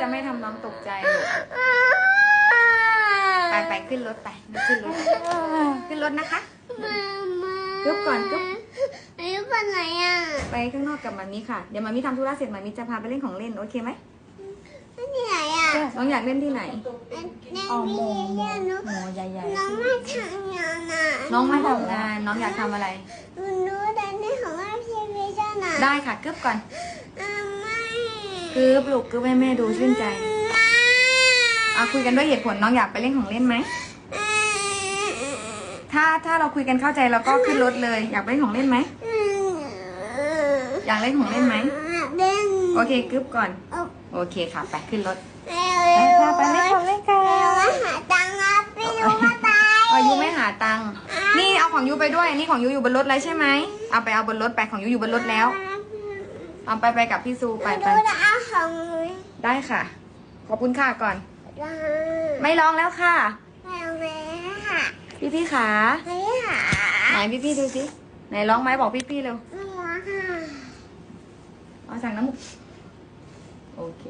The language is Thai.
จะไม่ทำน้องตกใจลูกไปไปขึ้นรถไปขึ้นรถขึ้นรถนะคะกึ๊บก่อนกึ๊บอายุเป็นไหนอะไปข้างนอกกับมามีค่ะเดี๋ยวมามีทำธุระเสร็จมามีจะพาไปเล่นของเล่นโอเคไหมไม่ที่ไหนอะน้องอยากเล่นที่ไหนในอ๋อโมพี่โมเนี่ยหนูโมใหญ่น้องไม่ทำงานอะๆน้องไม่ทำงานน้องอยากทำอะไรหนูรู้แต่ในของว่าพี่พี่เจ้าหน่ะได้ค่ะกึ๊บก่อนอ่าไม่ กึ๊บลูกกึ๊บให้แม่ดูชื่นใจไม่อะคุยกันด้วยเหตุผลน้องอยากไปเล่นของเล่นไหม ถ้าถ้าเราคุยกันเข้าใจเราก็ขึ้นรถเลย อยากไปเล่นของเล่นไหม อยากเล่นของเล่นไหมเล่นโอเคกึ๊บก่อนเอาโอเคค่ะไปขึ้นรถไปไปค่ะไปเล่นของเล่นกันมาหาตังค์อะพี่รู้ว่าตายอายุไม่หาตังค์นี่เอาของยูไปด้วย นี่ของยูอยู่บนรถเลยใช่ไหมเอาไปเอาบนรถไปของยูอยู่บนรถแล้ว เอาไปไปกับพี่ซูไปไปดูจะเอาของได้ค่ะ ขอบคุณค่ะก่อนไม่ไม่ร้องแล้วค่ะ ไม่เอาแม่ค่ะพี่พี่ขาไม่หาไหนพี่พี่ดูสิไหนร้องไหมบอกพี่พี่เร็วไม่หาค่ะ เอาสั่งน้ำโอเค